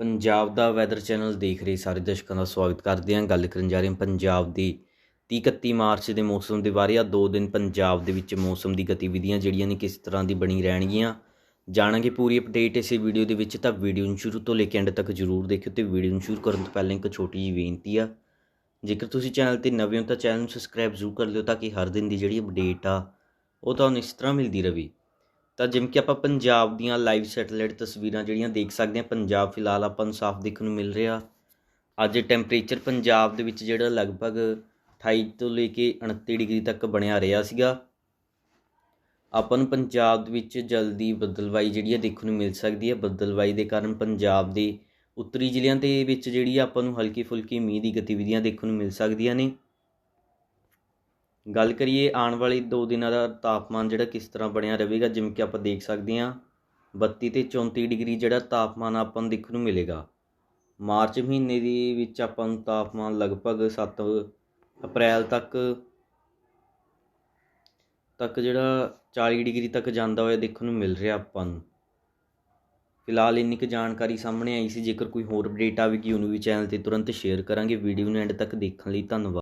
ਪੰਜਾਬ ਦਾ weather channel ਦੇਖ ਰਹੇ ਸਾਰੇ ਦਰਸ਼ਕਾਂ ਦਾ ਸਵਾਗਤ ਕਰਦੇ ਹਾਂ। ਗੱਲ ਕਰਨ ਜਾ ਰਹੇ ਹਾਂ ਪੰਜਾਬ ਦੀ 30 31 ਮਾਰਚ ਦੇ ਮੌਸਮ ਦੇ ਬਾਰੇ। ਆ ਦੋ ਦਿਨ ਪੰਜਾਬ ਦੇ ਵਿੱਚ ਮੌਸਮ ਦੀ ਗਤੀਵਿਧੀਆਂ ਜਿਹੜੀਆਂ ਨੇ ਕਿਸ ਤਰ੍ਹਾਂ ਦੀ ਬਣੀ ਰਹਿਣਗੀਆਂ। ਜਾਣਾਂਗੇ ਪੂਰੀ ਅਪਡੇਟ ਇਸੇ ਵੀਡੀਓ ਦੇ ਵਿੱਚ। ਤਾਂ ਵੀਡੀਓ ਨੂੰ ਸ਼ੁਰੂ ਤੋਂ ਲੈ ਕੇ ਐਂਡ ਤੱਕ ਜਰੂਰ ਦੇਖਿਓ ਤੇ ਵੀਡੀਓ ਨੂੰ ਸ਼ੁਰੂ ਕਰਨ ਤੋਂ ਪਹਿਲਾਂ ਇੱਕ ਛੋਟੀ ਜਿਹੀ ਬੇਨਤੀ ਆ। ਜੇਕਰ ਤੁਸੀਂ ਚੈਨਲ ਤੇ ਨਵੇਂ ਹੋ ਤਾਂ ਚੈਨਲ ਨੂੰ ਸਬਸਕ੍ਰਾਈਬ ਜ਼ਰੂਰ ਕਰ ਲਿਓ ਤਾਂ ਕਿ ਹਰ ਦਿਨ ਦੀ ਜਿਹੜੀ ਅਪਡੇਟ ਆ, ਉਹ ਤੁਹਾਨੂੰ ਇਸ ਤਰ੍ਹਾਂ ਮਿਲਦੀ ਰਹੇ। ਤਾਂ ਜਿਵੇਂ ਕਿ ਆਪਾਂ ਪੰਜਾਬ ਦੀਆਂ ਲਾਈਵ ਸੈਟੇਲਾਈਟ ਤਸਵੀਰਾਂ ਜਿਹੜੀਆਂ ਦੇਖ ਸਕਦੇ ਹਾਂ, ਪੰਜਾਬ ਫਿਲਹਾਲ ਆਪਾਂ ਨੂੰ ਸਾਫ਼ ਦੇਖਣ ਨੂੰ ਮਿਲ ਰਿਹਾ। ਅੱਜ ਟੈਂਪਰੇਚਰ ਪੰਜਾਬ ਦੇ ਵਿੱਚ ਜਿਹੜਾ ਲਗਭਗ 28 ਤੋਂ ਲੈ ਕੇ 29 ਡਿਗਰੀ ਤੱਕ ਬਣਿਆ ਰਿਹਾ ਸੀਗਾ। ਆਪਾਂ ਨੂੰ ਪੰਜਾਬ ਦੇ ਵਿੱਚ ਜਲਦੀ ਬੱਦਲਵਾਈ ਜਿਹੜੀ ਹੈ ਦੇਖਣ ਨੂੰ ਮਿਲ ਸਕਦੀ ਹੈ। ਬੱਦਲਵਾਈ ਦੇ ਕਾਰਨ ਪੰਜਾਬ ਦੇ ਉੱਤਰੀ ਜ਼ਿਲ੍ਹਿਆਂ ਦੇ ਵਿੱਚ ਜਿਹੜੀ ਆਪਾਂ ਨੂੰ ਹਲਕੀ ਫੁਲਕੀ ਮੀਂਹ ਦੀ ਗਤੀਵਿਧੀਆਂ ਦੇਖਣ ਨੂੰ ਮਿਲ ਸਕਦੀਆਂ ਨੇ। ਗੱਲ ਕਰੀਏ ਆਉਣ ਵਾਲੇ 2 ਦਿਨਾਂ ਦਾ ਤਾਪਮਾਨ ਜਿਹੜਾ ਕਿਸ ਤਰ੍ਹਾਂ ਬਣਿਆ ਰਹੇਗਾ, ਜਿਵੇਂ ਕਿ ਆਪਾਂ ਦੇਖ ਸਕਦੇ ਹਾਂ 32 ਤੇ 34 ਡਿਗਰੀ ਜਿਹੜਾ ਤਾਪਮਾਨ ਆਪਾਂ ਨੂੰ ਦੇਖਣ ਨੂੰ ਮਿਲੇਗਾ। ਮਾਰਚ ਮਹੀਨੇ ਦੀ ਵਿੱਚ ਆਪਾਂ ਨੂੰ ਤਾਪਮਾਨ ਲਗਭਗ 7 ਅਪ੍ਰੈਲ ਤੱਕ ਤੱਕ ਜਿਹੜਾ 40 ਡਿਗਰੀ ਤੱਕ ਜਾਂਦਾ ਹੋਇਆ ਦੇਖਣ ਨੂੰ ਮਿਲ ਰਿਹਾ ਆਪਾਂ ਨੂੰ। ਫਿਲਹਾਲ ਇੰਨੀ ਕੁ ਜਾਣਕਾਰੀ ਸਾਹਮਣੇ ਆਈ ਸੀ, ਜੇਕਰ ਕੋਈ ਹੋਰ ਅਪਡੇਟ ਆਵੇਗੀ ਉਹਨੂੰ ਵੀ ਚੈਨਲ ਤੇ ਤੁਰੰਤ ਸ਼ੇਅਰ ਕਰਾਂਗੇ। ਵੀਡੀਓ ਨੂੰ ਐਂਡ ਤੱਕ ਦੇਖਣ ਲਈ ਧੰਨਵਾਦ।